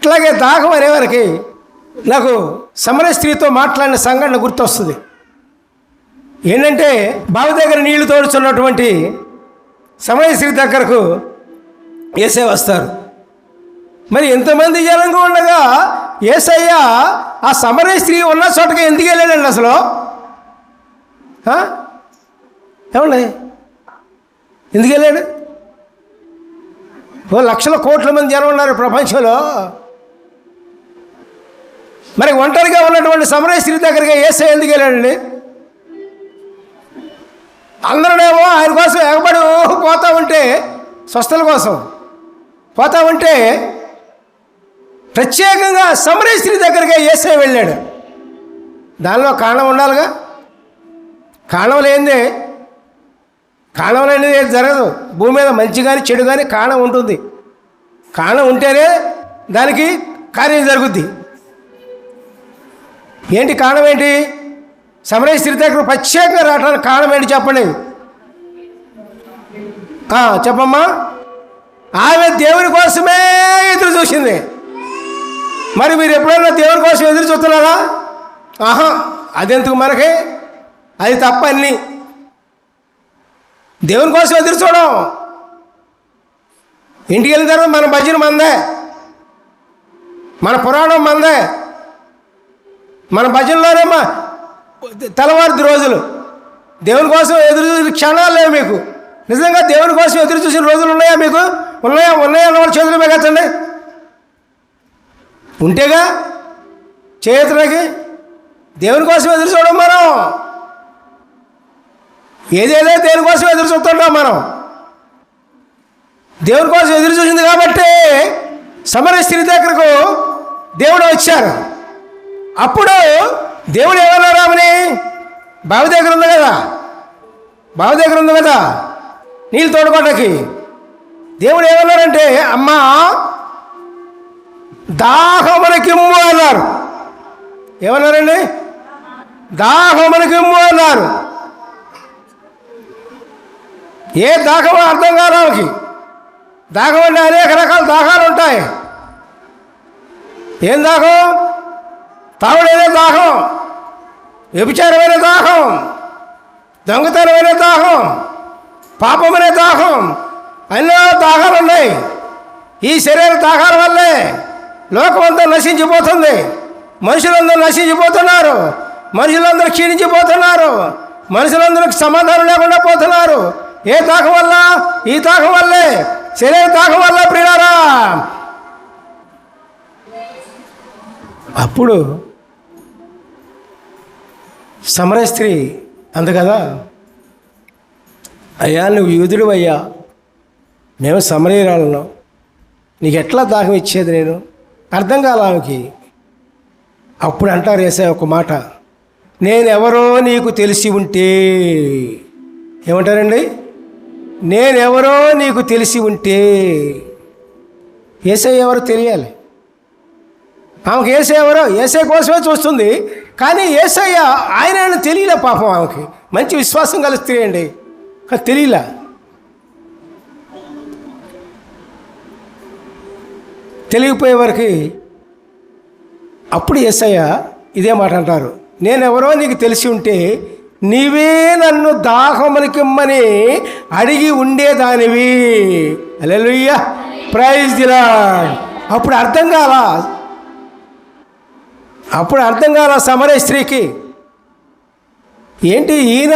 అట్లాగే దాహం అనేవారికి నాకు సమర స్త్రీతో మాట్లాడిన సంఘటన గుర్తొస్తుంది. ఏంటంటే బావి దగ్గర నీళ్ళు తోడుచున్నటువంటి సమరయస్త్రీ దగ్గరకు ఏసే వస్తారు. మరి ఎంతమంది జనంగా ఉండగా ఏసయ్య ఆ సమరయ స్త్రీ ఉన్న చోటకి ఎందుకు వెళ్ళాడండి అసలు? ఏమండి? ఎందుకు వెళ్ళాడు? ఓ లక్షల కోట్ల మంది జనం ఉన్నారు ప్రపంచంలో. మరి ఒంటరిగా ఉన్నటువంటి సమరయ స్త్రీ దగ్గరికి ఏసై ఎందుకు వెళ్ళాడండి? అందరూనేమో ఆయన కోసం ఎగబడి పోతా ఉంటే స్వస్థల కోసం పోతా ఉంటే ప్రత్యేకంగా సమరయ స్త్రీ దగ్గరికి వెళ్ళాడు. దానిలో కారణం ఉండాలిగా. కారణం లేనిదే కారణం లేనిది ఏది జరగదు. భూమి మీద మంచి కానీ చెడు కానీ కారణం ఉంటుంది. కారణం ఉంటేనే దానికి కార్యం జరుగుద్ది. ఏంటి కారణం ఏంటి? సమరయ స్త్రీ దగ్గర ప్రత్యేకంగా రావడానికి కారణం ఏంటి చెప్పండి. చెప్పమ్మా. ఆమె దేవుని కోసమే ఎదురు చూసింది. మరి మీరు ఎప్పుడైనా దేవుని కోసం ఎదురు చూస్తున్నారా? ఆహా అదెందుకు మనకి? అది తప్ప అన్నీ. దేవుని కోసం ఎదురు చూడం ఇంటికి వెళ్ళిన తర్వాత మన భజన మందే. మన పురాణం మందే. మన భజనలోనే తెల్లవారుది రోజులు. దేవుని కోసం ఎదురు చూసిన క్షణాలు లేవు మీకు. నిజంగా దేవుని కోసం ఎదురు చూసిన రోజులు ఉన్నాయా మీకు? ఉన్నాయా? ఉన్నాయా అన్నవాడు చేతులు మెగచ్చండి ఉంటేగా చేతులకి దేవుని కోసం ఎదురు చూడం మనం. ఏదేదో దేని కోసం ఎదురు చూస్తుంటాం మనం. దేవుని కోసం ఎదురు చూసింది కాబట్టి సమర స్త్రీ దగ్గరకు దేవుడు వచ్చారు. అప్పుడు దేవుడు ఏమన్నారు ఆమెని బావి దగ్గర ఉంది కదా. బావి దగ్గర ఉంది కదా. నీళ్ళు తోడుకోవడానికి దేవుడు ఏమన్నారంటే అమ్మా దాహమునకిమ్ము అన్నారు. ఏమన్నారండి దాహమునకిమ్ము అన్నారు. ఏ దాహమో అర్థం కాదు ఆమెకి. దాహం అంటే అనేక రకాల దాహాలు ఉంటాయి. ఏం దాహం? తాగుడైన దాహం వ్యభిచారమైన దాహం దొంగతనమైన దాహం పాపమనే దాహం ఎన్నో దాహాలు ఉన్నాయి ఈ శరీర దాహాల వల్లే లోకమంతా నశించిపోతుంది. మనుషులందరూ నశించిపోతున్నారు. మనుషులందరూ క్షీణించిపోతున్నారు. మనుషులందరికి సమాధానం లేకుండా పోతున్నారు. ఏ దాహం వల్ల? ఈ దాహం వల్లే. శరీర దాహం వల్ల ప్రియారా అప్పుడు సమర స్త్రీ అంది కదా అయ్యా నువ్వు యూదుడు అయ్యా. మేము సమరీరాలను నీకు ఎట్లా దాహం ఇచ్చేది నేను? అర్థం కాల ఆమెకి. అప్పుడు అంటారు వేసే ఒక మాట నేనెవరో నీకు తెలిసి ఉంటే ఏమంటారండి? నేనెవరో నీకు తెలిసి ఉంటే ఏసై ఎవరో తెలియాలి? ఆమెకు ఏసై ఎవరో? ఏసై కోసమే చూస్తుంది. కానీ ఏసయ్య ఆయన తెలియలే పాపం ఆమెకి. మంచి విశ్వాసం గల స్త్రీ అండి. కానీ తెలియలే. తెలియపోయే వరకు అప్పుడు ఏసయ్య ఇదే మాట అంటారు. నేనెవరో నీకు తెలిసి ఉంటే నీవే నన్ను దాహమునికిమ్మని అడిగి ఉండేదానివి. అలెలుయ్య ప్రైజ్ దిలా అప్పుడు అర్థం కాలా అప్పుడు అర్థం కాల సమరయ స్త్రీకి ఏంటి ఈయన?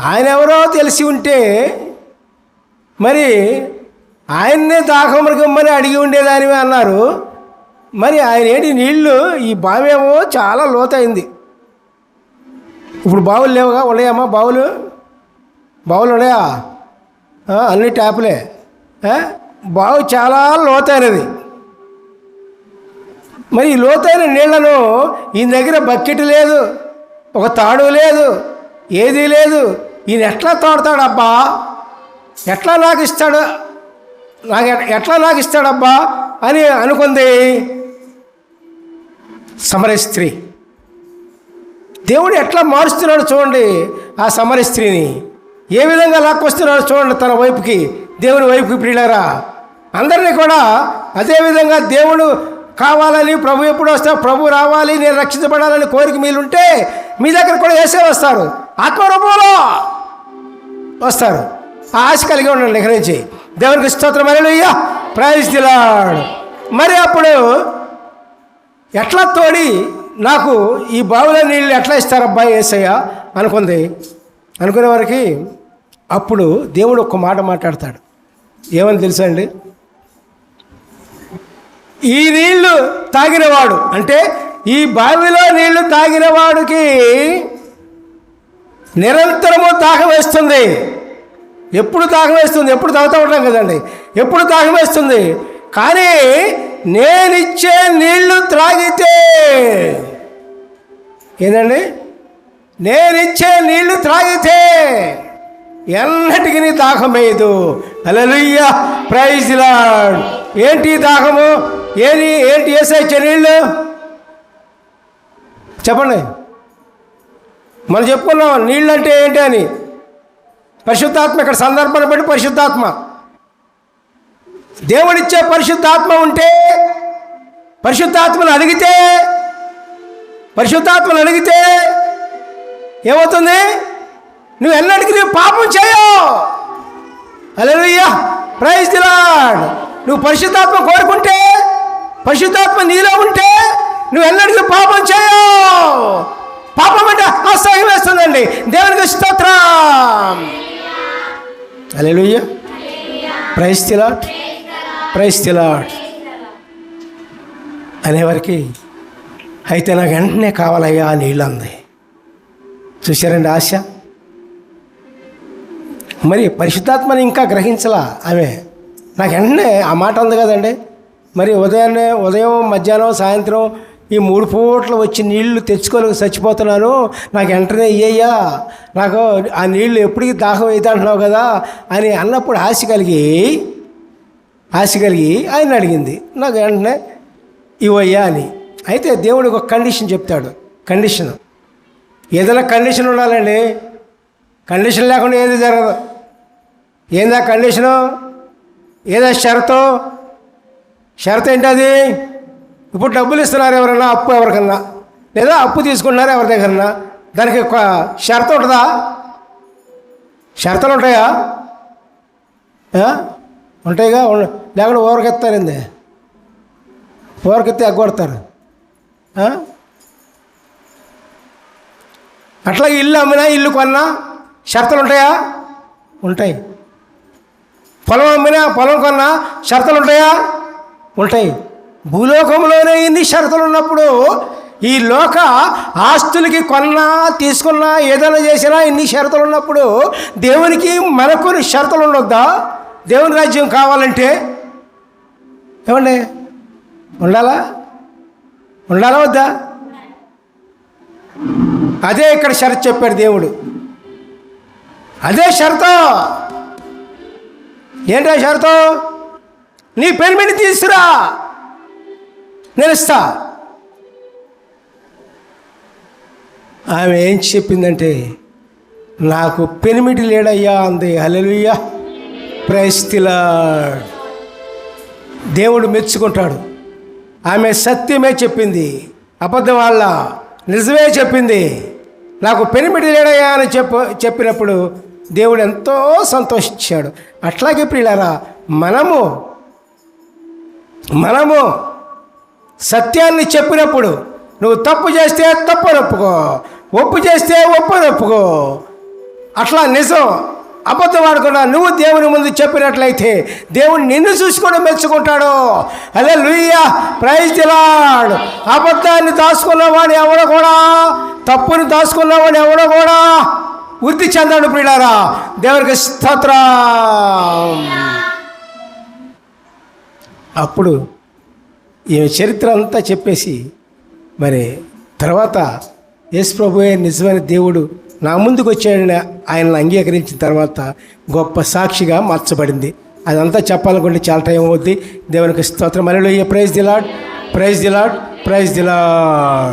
ఆయన ఎవరో తెలిసి ఉంటే మరి ఆయన్నే దాహమృగమ్మని అడిగి ఉండేదానివి అన్నారు. మరి ఆయన ఏంటి నీళ్ళు? ఈ బావి ఏమో చాలా లోతైంది. ఇప్పుడు బావులు లేవుగా? ఉన్నాయమ్మా బావులు? బావులు ఉన్నాయా? అన్ని ట్యాపులే. బావు చాలా లోతైనది. మరి ఈ లోతైన నీళ్ళను ఈయన దగ్గర బకెట్ లేదు ఒక తాడు లేదు ఏదీ లేదు. ఈయన ఎట్లా తోడతాడబ్బా ఎట్లా నాకు ఇస్తాడు నాకు ఎట్లా నాకు ఇస్తాడబ్బా అని అనుకుంది సమర స్త్రీ. దేవుడు ఎట్లా మారుస్తున్నాడు చూడండి ఆ సమర స్త్రీని. ఏ విధంగా లాక్కొస్తున్నాడు చూడండి తన వైపుకి దేవుని వైపుకి ప్రియులారా. అందరినీ కూడా అదేవిధంగా దేవుడు కావాలని ప్రభు ఎప్పుడు వస్తావు ప్రభు రావాలి నేను రక్షించబడాలని కోరిక మీలుంటే మీ దగ్గర కూడా వేసే వస్తారు. ఆత్మరూపంలో వస్తారు. ఆ ఆశ కలిగి ఉండండి ఇక్కడి నుంచి దేవునికి స్తోత్రం అయ్యా ప్రైజ్ దిలాడు మరి అప్పుడు ఎట్లా తోడి నాకు ఈ బావిలో నీళ్ళు ఎట్లా ఇస్తారబ్బా ఏసయ్య అనుకుంది. అనుకునే వారికి అప్పుడు దేవుడు ఒక మాట మాట్లాడతాడు. ఏమని తెలుసా అండి? ఈ నీళ్ళు తాగినవాడు. అంటే ఈ బావిలో నీళ్ళు తాగినవాడికి నిరంతరము తాగవేస్తుంది. ఎప్పుడు తాగవేస్తుంది? ఎప్పుడు తాగుతూ ఉంటాం కదండి. ఎప్పుడు తాగవేస్తుంది? కానీ నేనిచ్చే నీళ్ళు త్రాగితే ఏందండి? నేనిచ్చే నీళ్ళు త్రాగితే ఎన్నటికి నీ దాహం వేయదు. అలలుయ్య ప్రైజ్ లాడ్ ఏంటి దాహము? ఏది? ఏంటి వేసే నీళ్ళు? చెప్పండి. మనం చెప్పుకున్నాం నీళ్ళు అంటే ఏంటి అని. పరిశుద్ధాత్మ ఇక్కడ సందర్భాన్ని బట్టి పరిశుద్ధాత్మ. దేవుడిచ్చే పరిశుద్ధాత్మ ఉంటే పరిశుద్ధాత్మను అడిగితే పరిశుద్ధాత్మను అడిగితే ఏమవుతుంది? నువ్వు ఎన్నటికి నువ్వు పాపం చేయవు. అలెలుయ్యా ప్రైజ్ దిలాడ్ నువ్వు పరిశుద్ధాత్మ కోరుకుంటే పరిశుద్ధాత్మ నీలో ఉంటే నువ్వు ఎన్నటికీ పాపం చేయవు. పాపం అంటే అసహ్యం వేస్తుందండి. దేవునికి స్తోత్రం. అలెలుయ్యా ప్రైజ్ తిలాట్ ప్రైజ్ తిలాట్ అనేవారికి అయితే నాకు వెంటనే కావాలయ్యా ఆ నీళ్ళు అంది చూశారండి ఆశ? మరి పరిశుద్ధాత్మని ఇంకా గ్రహించలా? ఆమె నాకు వెంటనే ఆ మాట ఉంది కదండి. మరి ఉదయాన్నే ఉదయం మధ్యాహ్నం సాయంత్రం ఈ మూడు పూట్లు వచ్చి నీళ్ళు తెచ్చుకోలేక చచ్చిపోతున్నాను. నాకు వెంటనే ఇయ్యయ్యా నాకు ఆ నీళ్ళు ఎప్పటికీ దాహం అయితే అంటున్నావు కదా అని అన్నప్పుడు ఆశ కలిగి ఆశ కలిగి ఆయన అడిగింది. నాకు వెంటనే ఇవయ్యా అని. అయితే దేవుడికి ఒక కండిషన్ చెప్తాడు. కండిషన్. ఏదైనా కండిషన్ ఉండాలండి. కండిషన్ లేకుండా ఏది జరగదు. ఏందా కండిషను? ఏదా షరతు? షరతు ఏంటి అది ఇప్పుడు డబ్బులు ఇస్తున్నారు ఎవరన్నా? అప్పు ఎవరికన్నా? లేదా అప్పు తీసుకుంటున్నారు ఎవరి దగ్గరన్నా? దానికి ఒక షరతు ఉంటుందా? షరతులు ఉంటాయా? ఉంటాయిగా? లేకుండా ఓరకెత్తారండి ఓరకెత్తి ఎగ్గొడతారు. అట్లా ఇల్లు అమ్మినా ఇల్లు కొన్నా షరతులు ఉంటాయా? ఉంటాయి. పొలం అమ్మినా పొలం కొన్నా షరతులు ఉంటాయా. ఉంటాయి భూలోకంలోనే ఇన్ని షరతులు ఉన్నప్పుడు ఈ లోక ఆస్తులకి కొన్నా తీసుకున్నా ఏదైనా చేసినా ఇన్ని షరతులు ఉన్నప్పుడు దేవునికి మనకు షరతులు ఉండొద్దా దేవుని రాజ్యం కావాలంటే? ఏమండి? ఉండాలా? ఉండాలా వద్దా? అదే ఇక్కడ షరతు చెప్పాడు దేవుడు. అదే షరతు! ఏంటో షరతు? నీ పెనిమిని తీసుకురా నేను ఇస్తా ఆమె ఏం చెప్పిందంటే నాకు పెనిమిటి లేడయ్యా అంది. హలెలుయ్యా ప్రైస్తిలా దేవుడు మెచ్చుకుంటాడు. ఆమె సత్యమే చెప్పింది. అబద్ధం వాళ్ళ నిజమే చెప్పింది. నాకు పెనిమిటి లేడయ్యా అని చెప్ప చెప్పినప్పుడు దేవుడు ఎంతో సంతోషించాడు. అట్లాగే ప్రియులారా మనము మనము సత్యాన్ని చెప్పినప్పుడు నువ్వు తప్పు చేస్తే తప్పు ఒప్పుకో ఒప్పు చేస్తే ఒప్పు ఒప్పుకో. అట్లా నిజం అబద్ధం ఆడకుండా నువ్వు దేవుని ముందు చెప్పినట్లయితే దేవుడు నిన్ను చూసుకొని మెచ్చుకుంటాడు. అదే లుయ్యా ప్రైజ్ తిలాడు అబద్ధాన్ని దాచుకున్నవాడు ఎవడో కూడా తప్పుని దాచుకున్నవాడు ఎవడో కూడా వృద్ధి చెందాడు ప్రియులారా. దేవునికి స్తోత్రం. అప్పుడు ఈమె చరిత్ర అంతా చెప్పేసి మరి తర్వాత యేసు నిజమైన దేవుడు నా ముందుకు వచ్చాడని ఆయనను అంగీకరించిన తర్వాత గొప్ప సాక్షిగా మార్చబడింది. అదంతా చెప్పాలనుకుంటే చాలా టైం అవుద్ది. దేవునికి స్తోత్రం. Hallelujah praise the Lord praise the Lord praise the Lord